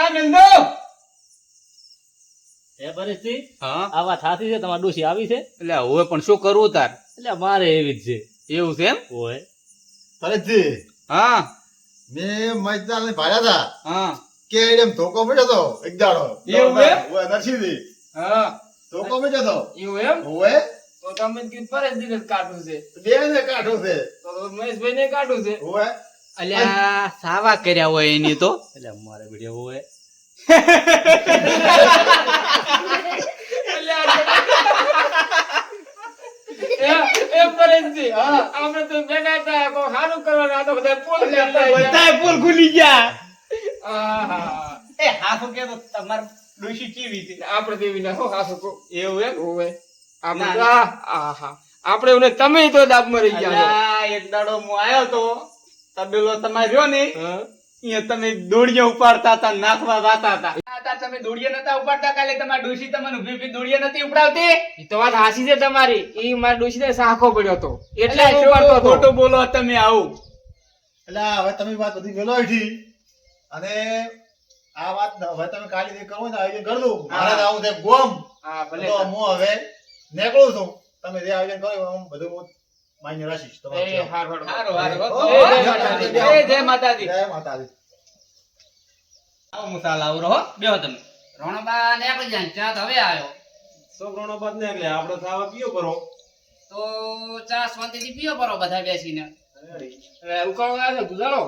ચા મેલ હે પરેશજી હા. આ વાત સાચી છે? તમારી ડોશી આવી છે? એટલે હવે પણ શું કરવું તાર? એટલે મારે એવી જ છે. એવું છે એમ? ઓય. પરેશજી હા. મેં મજદાર ભાડ્યા હતા હા. કે એમ ધોકો મળ્યો હતો એક દાડો. એવું એમ? નરસિંહજી હા. ધોકો મળ્યો હતો એવું એમ? હોય તો તમે કીધું પરેશજી ને જ છે. બે ને કાઢું છે. તો મહેશભાઈ ને કાઢવું છે. અલ્યા સાવા કર્યા હોય એની તો. એટલે મારે વીડિયો હોય. આપડે તમે તો દાબ રહી ગયા. એક દાડો હું આયો તો તબેલો તમારે રહ્યો ને અહીંયા તમે દોડીએ ઉપાડતા હતા નાખવા વાતા હતા. તમે દોડીએ નતા ઉપાડતા કાલે તમારી ડોશી તમને ઊભી ઊભી દોડીએ નથી ઉપડાવતી એ તો વાત હાસી છે તમારી. એ મારા ડોશીને સાખો પડ્યો હતો. એટલે એટલે હું ઉપાડતો હતો. ખોટું બોલો તમે આવું. એટલે હવે તમે વાત બધી મેલો હેઠી અને આ વાત હવે તમે કાલે જે કરો ને આયોજન કરી દઉં. મારે આવું છે ગોમ. હા ભલે હું હવે નીકળું છું. તમે જે આયોજન કર્યું બધું હું માન્ય રાખીશ એ તમારું હારું, હારું. એ જય માતાજી. જય માતાજી. આવો મુસાલ આવરો રહો. બેહો તમે. રણબા ને આપણે જાય ચા તો હવે આવ્યો તો બાદ ને એટલે આપણે ખાવા પીઓ કરો તો ચા શાંતિથી પીઓ કરો બધા બેસીને. ઉકાળો આવે છે, ગુજારો.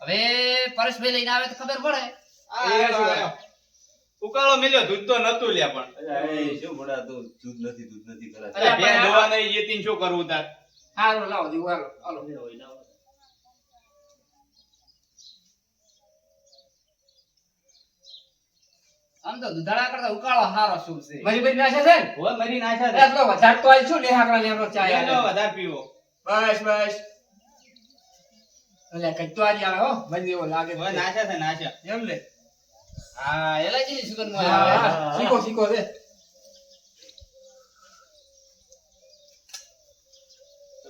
હવે પરેશભાઈ લઈને આવે તો ખબર પડે. ઉકાળો મેલ્યો દૂધ તો નતું લ્યા પણ. અરે શું મોડા તું દૂધ નથી દૂધ નથી કરાતું. અરે, બે દવા નહીં જેતીને શું કરવું તાર? લાવો, દીવો, હાલો, હાલો. આમ તો દુધાળા કરતા ઉકાળો હારો શું છે? મરી બધી નાશે છે હોય મરી નાખ્યા છે એટલો વધારે તો આઈ છું, ને આપણો ચા છે એનો વધારે પીવો. બસ બસ. કંઈક તો આજે આવે હો. મને એવો લાગે હવે નાખ્યા છે. નાખ્યા એમ લે હા એલાજી ની સુગંધ હા, આવે. શીખો શીખો છે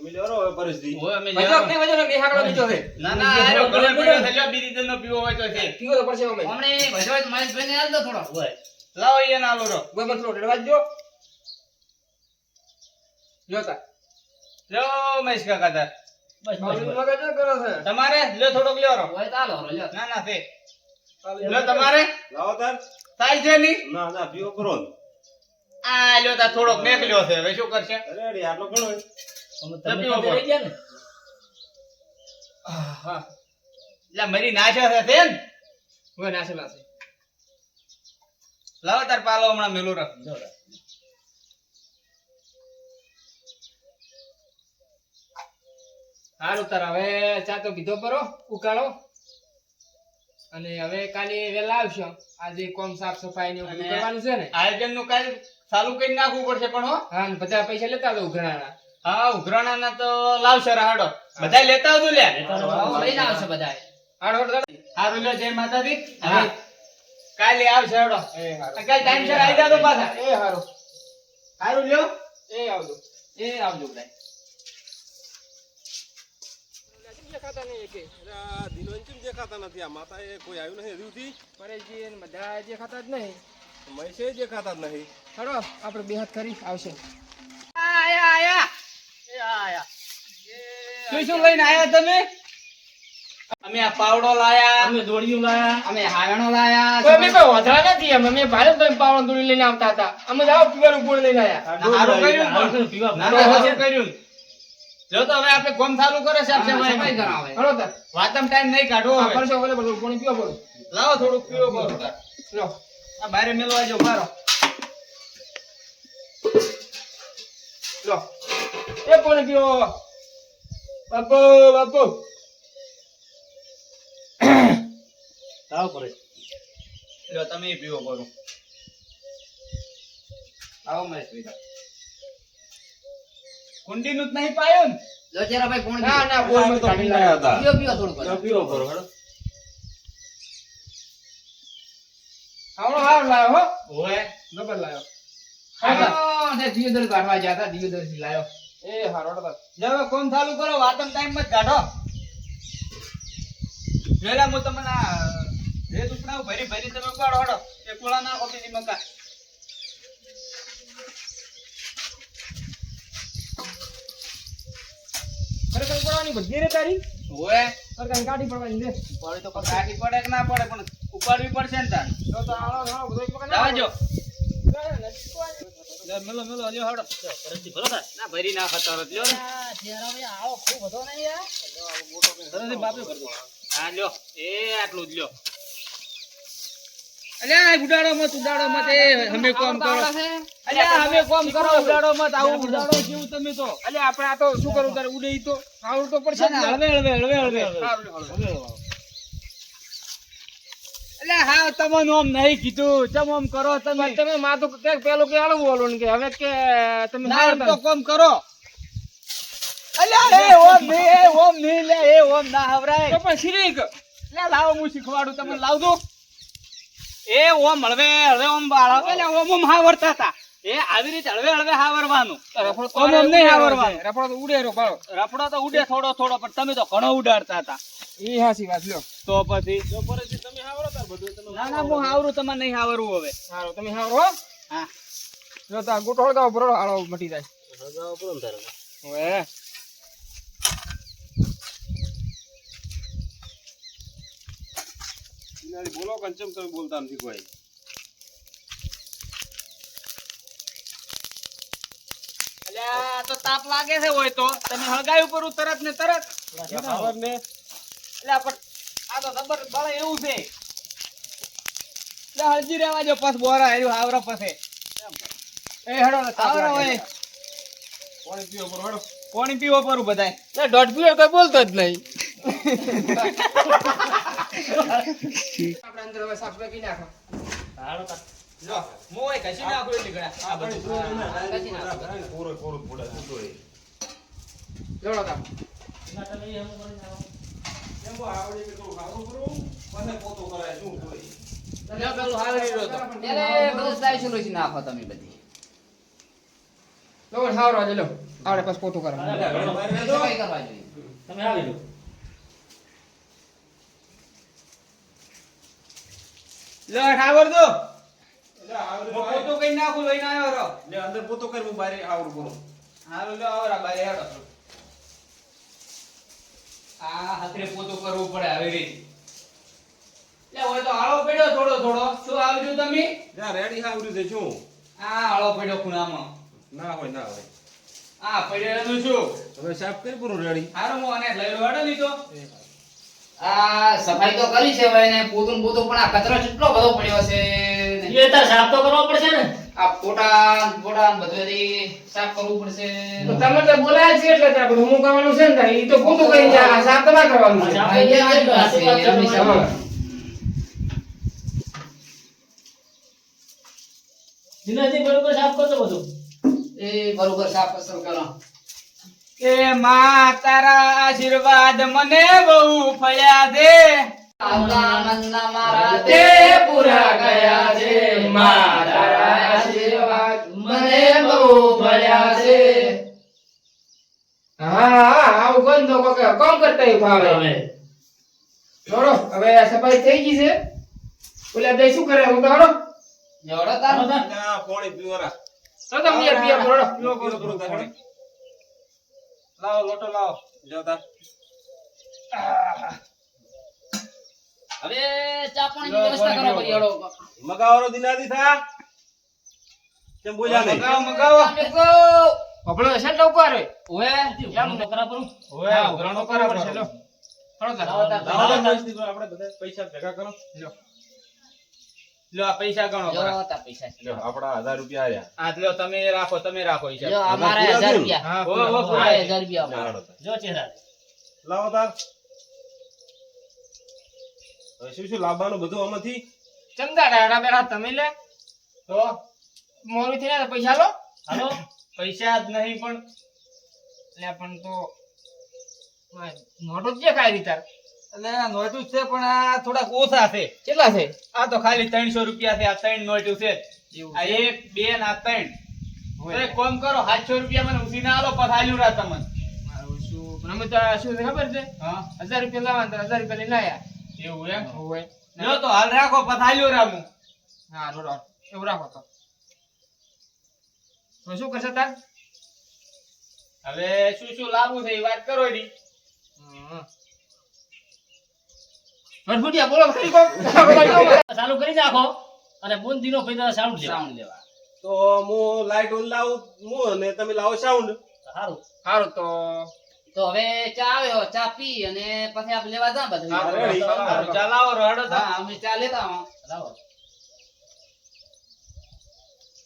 તમે લ્યો રો હવે પરેશજી હવે અમે જાવ નહીં, મજાક મે લેહાકડો બીજો છે. ના ના આરો ગળે પડ્યો છે લ્યો બીજી જણનો પીવો હોય તો છે. પીવો તો પડશે અમે. હમણે ભજવાય તો મહેશભાઈ ને આલ દો થોડો. લાવો અહીંયા નાલો રો ગોમત થોડો ડરવા દ્યો. જોતા લો મહેશ કાકા તાર. મારું મગજ કરે છે? તમારે? લ્યો થોડોક લ્યો રો ઓય તો રો લ્યો. ના ના છે લ્યો તમારે? લાવો તાર. થાય છે ની ના ના પીવો કરો. આ લ્યો તા થોડોક મેક લ્યો છે. હવે શું કરશે? અરે અરે આટલો ઘણો મરી છે. ને લાવો તાર પાલો હમણાં મેલો રાખ. સારું તાર હવે ચા તો કીધો પરો ઉકાળો. અને હવે કાલે વેલા આવશો. આજે કોમ સાફ સફાઈ ને કરવાનું છે ને? આયોજનનું કાલે ચાલુ કરી નાખવું પડશે પણ હો. હા બધા પૈસા લેતા આવજો ઉઘરાણા. હા ઉઘરાણા ના તો લાવશે રાડો બધા લેતા આવજો લે લઈને આવશે બધા હાડો હાડો હાડો. હારું લ્યો જય માતાજી. હવે કાલે આવશે હેડો. કાલે ટાઈમ સર આવી જાજો પાછા. એ હારું. હારું લ્યો એ આવજો. એ આવજો બધા દેખાતા નહીં એકે. દિનોન દેખાતા નથી આ માતા એ કોઈ આવ્યું નહીં હજુથી પરેશજી બધા દેખાતા જ નહીં. મહેશે દેખાતા જ નહીં. હાડો આપણે બે હાથ કરી આવશે. આયા. શું શું લઈને આયા તમે? અમે આ પાવડો લાયા. અમે દોડિયું લાયા. અમે હારણો લાયા. અમે કોઈ વધારા નથી અમે અમે ભારતભાઈ પાવડો દોડી લઈને આવતા હતા. અમે જાવ પીવાનું ગુણ લઈને આવ્યા ના, કર્યું હારું પણ. કર્યું, પીવા ના, ના, કર્યું. જો તો હવે આપણે કોમ ચાલુ કરે છે આપણે ભાઈ કરાવે. તાર. વાતમ ટાઈમ નહીં કાઢો હવે. પરસો બોલે હોય, પાણી પીવો બોલો. લાવો થોડું પીવો કરો લો. આ બારે મેલવા જો મારો. લો. એ પણ પીવો બાપુ બાપુ આવો પરે લ્યો તમે પીવો કરો આવો મહેશ ભાઈ કુંડી નું નહીં પાયું ને લો જરા ભાઈ કોણ ના ના બોલ તો કાઢી લાયા હતા પીઓ પીઓ થોડું તો પીઓ કરો હેડો આવડો હાર લાવ્યો હો ઓય નબર લાયો હા તે દિયોદર કાઢવા ગયા હતા દિયોદરથી લાયો એ હારોડ કોમ ચાલુ કરો વાતમ ટાઈમ મત કાઢો. વેલા હું તમને ભરી ભરી તમે ઉપાડો હડો એક કોળા મકા ખરેખર બધી રે તારી ઓએ ખરેખર કાઢી પડવાની રે પડે તો પછી પડે કે ના પડે પણ ઉપાડવી પડશે ને તાર. તો તો ના, મેલો મેલો લ્યો હડો. ના ભરી નાખો તરત લ્યો. ને. તરત બાપે ભર હા લ્યો. એ આટલું જ લ્યો. અલ્યા આ ઉડાડો મત ઉડાડો મત એ અમે કોમ કરો. અલ્યા અમે કોમ કરો ઉડાડો. મત આવું ઉડાડો કેવું તમે તો. અલે આપણે આ તો શું કરું તારે ઉડે તો. આવડું તો પડશે ને. હળવે હળવે હળવે હળવે. હારું, હારું. અલ્યા હા તમને આમ નહીં કીધું. ચમ આમ કરો તમે. તમે માં તો પેલું કે આળું બોલો કે હવે કે તમે ના તો કોમ કરો. અલ્યા એ ઓમ નહીં એ ઓમ નહીં લે એ ઓમ ના હવરાય. તો પણ શીરીક લે લાવો હું શીખવાડું તમને લાવ એ ઓમ હળવે હળવે ઓમ બાળો. એટલે ઓમ ઓમ હાવરતા હતા. એ આવી રીતે હળવે હળવે હાવરવાનું. ઓમ ઓમ નહીં હાવરવાનું. રફડો તો ઉડે રો બાળો. રફડો તો ઉડે થોડો થોડો પણ તમે તો ઘણો ઉડાડતા હતા. એ હાસી વાત લ્યો. તો પછી ના ના હું હાવરું તમારે નહીં હાવરવું હવે. સારું તમે હારો હા? જો તો આ ગોટો હળગાવો બરોબર આળો મટી જાય. હવે. કિનારી બોલો કંચમ તમે બોલતા નથી કોઈ. તો તાપ લાગે છે હોય તો. તમે હળગાવ્યું કરું તરત ને તરત. ખબર ને? એટલે પણ આ તો ખબર બળે એવું છે. હળજી રહેવા જો પાસ બોરા હેરું હાવરા પાસે એ હેડો ને આવરો. હોય પાણી પીવો બરો પાણી પીવો પર બધાય એ ડોટ પીવો કોઈ બોલતો જ નહીં આપણે અંદર હવે સાફ કરી નાખો જો મોય કશી નાખું એટલે આ બધું પૂરો પૂરો પૂરો પૂરો જોડો તાપ લ્યો, પેલું હાવરી રહ્યો તો. એટલે બધું સાઈઝ રોજી નાખો તમે બધી. લો હાવરો આજે લો આવડે પાસ પોતું કરો. સફાઈ કરવા જોઈએ? લે. ઠાવર દો. પોતો કઈ નાખું લઈને આવ્યો રો લે અંદર પોતો કરી હું બારે આવડું બોલો હાલો લો આવરા બારે હેડો આ હાથરે પોતો કરવું પડે આવી રીત. હોય તો આળો પડ્યો થોડો થોડો. શું આવજો તમે? જા રેડી આવડ્યું છે શું આ આળો પડ્યો ખૂણામાં. ના હોય ના હોય. આ પડ્યો એનું શું? હવે સાફ કરી પૂરો રેડી. હારું હું આને લઈ વાડો લીધો. આ સફાઈ તો કરી છે હવે ને પોતું પોતું પણ આ કચરો કેટલો બધો પડ્યો છે એ તો સાફ તો કરવો પડશે ને. આ ફોટા ફોટા ને સાફ કરવું પડશે. તો તમે તો બોલાય છે એટલે ત્યાં બધું હું કરવાનું છે ને એ તો ખોટું કરી જાય સાફ તમારે કરવાનું છે. દિનાજી બરોબર સાફ કરતો બધું? એ બરોબર સાફ કરતો કરો. કે મા તારા આશીર્વાદ મને બહુ ફળ્યા દે. આવતા મારા દે. પૂરા ગયા છે. મા તારા આશીર્વાદ મને બહુ ફળ્યા છે હા આવું કોણ તો કોકે કોમ કરતા ફાવે હવે. જોડો હવે સફાઈ થઈ ગઈ છે. ઓલા બે શું કરે? હું તો જોડો તાર ના પાણી પીવરા તો તમે યાર પીએ જોડો પીવો પૂરો પૂરો તારે લાવો લોટો લાવો જાઓ તાર હવે ચા પાણીની વ્યવસ્થા કરો પછી હેડો. મગાવરો દિનાદી થા કેમ બોલ્યા નહીં મગાવો મગાવો આપણો હશે ને લોકો આરે ઓવે કેમ નકરા કરું હા ઉઘરાણો કરવા પડશે લો. પૈસા આપણે બધા પૈસા ભેગા કરો લો પૈસા ગણો જો. પૈસા લો આપડા હજાર રૂપિયા આયા હા લો તમે રાખો તમે રાખો હિસાબ. લો અમારા પૂરા હજાર થયું? રૂપિયા. હા ઓ, ઓ, પૂરા. હજાર રૂપિયા અમારા. જો ચહેરા. લાવો તાર. હવે શું શું લાવવાનું બધું આમાંથી? ચંદા ડાડા બેડા તમે લે. તો? મોરી થી ને પૈસા લો. હાલો. પૈસા જ નહીં પણ લે પણ તો નોટો જ કાંઈ રીતે એટલે નોટું છે પણ આ થોડાક ઓછા છે. કેટલા છે? આ તો ખાલી ત્રણસો રૂપિયા છે આ ત્રણ નોટું છે આ એક બે ને ત્રણ. તો એક કરો સાતસો રૂપિયા મને ઉસીને આલો પછી આલ્યું રાત તમને મારું શું? પણ અમે તો શું ખબર છે? હજાર રૂપિયા લાવવાના તો હજાર રૂપિયા લઈને એવું એમ? હોય. તો હાલ રાખો પથાલ્યો રામુ હા રોડ એવું રાખો તો. તો શું કરશે તાર? હવે શું શું લાવવું છે એ વાત કરો એની. હમ. વરફુટિયા બોલો ખરી કોક. ચાલુ કરી નાખો અને બુંદીનો પૈસા સાઉન્ડ સાઉન્ડ લેવા. તો હું લાઈટ ઓન લાવું હું અને તમે લાવો સાઉન્ડ. સારું સારું તો તો હવે ચા આવ્યો ચા પી અને પછી આપણે લેવા જા બધું. ચા લાવો રડો હા અમે ચા લેતા આવો. લાવો.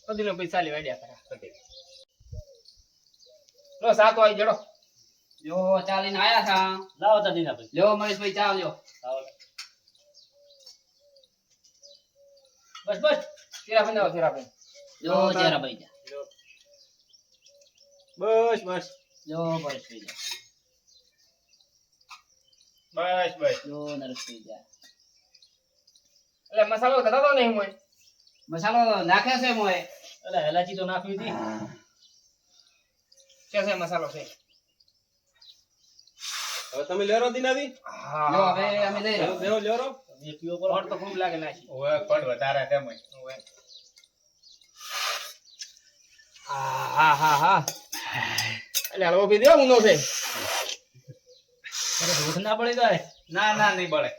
બધીનો પૈસા લેવા દે લો સાતો આવી જડો. જો ચાલીને આયા થા. લાવો તા દીના ભાઈ લ્યો મહેશભાઈ ચા લ્યો. લાવો. બસ બસ. તેરા ભાઈ આવો તેરા ભાઈ જો ચેરાભાઈ જા બસ બસ. જો પરેશભાઈ જા. બસ બસ. જો નરેશભાઈ જા. એટલે મસાલો કદા તો નહીં મોય. મસાલો નાખે છે મોય. એટલે એલાચી તો નાખવી હતી. કે છે મસાલો છે. હવે તમે લેરો દીનાથી હા જો હવે અમે લઈ લેવો રહ્યો લેરો. પીવો પડો ફળ તો ખૂબ લાગે નાખી ઓય પણ વધારે તેમ ઓવે. હા હા હા હા. એટલે હલવો પી દો ઊંધો છે. અરે ભૂખ ના પડી જાય. ના ના નહીં પડે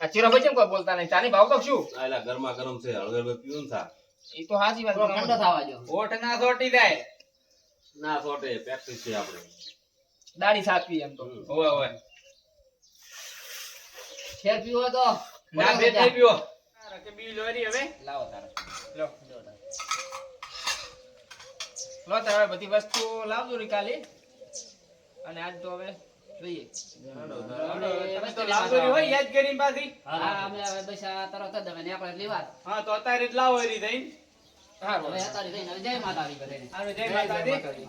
આ ચીરો ભાઈ કેમ કોઈ બોલતા નહીં? ચાની ભાવ તો શું એલા ગરમા ગરમ છે હળવે પીવું ને થા એ તો હાચી વાત ઠંડો થવા જો ઓઠ ના સોટી જાય. ના સોટે પ્રેક્ટિસ છે આપણે. દાડી સાપી એમ તો. હમ. ઓય ઓય શેર પીવો તો? ના બે થઈ પીવો. કે બી લોરી હવે? લાવો તારે. લો. લો તો હવે બધી વસ્તુ લાવજો રીકાલી અને આજ તો હવે જોઈએ. તમે તો લાવજો હોય યાદ કરીને પાછી. હા અમે હવે પૈસા તરત જ હવે ને આપણે લેવા. હા તો અત્યારે જ લાવો રી થઈને હા હવે અત્યારે જઈને હવે જય માતાજી બધાને. જય માતાજી.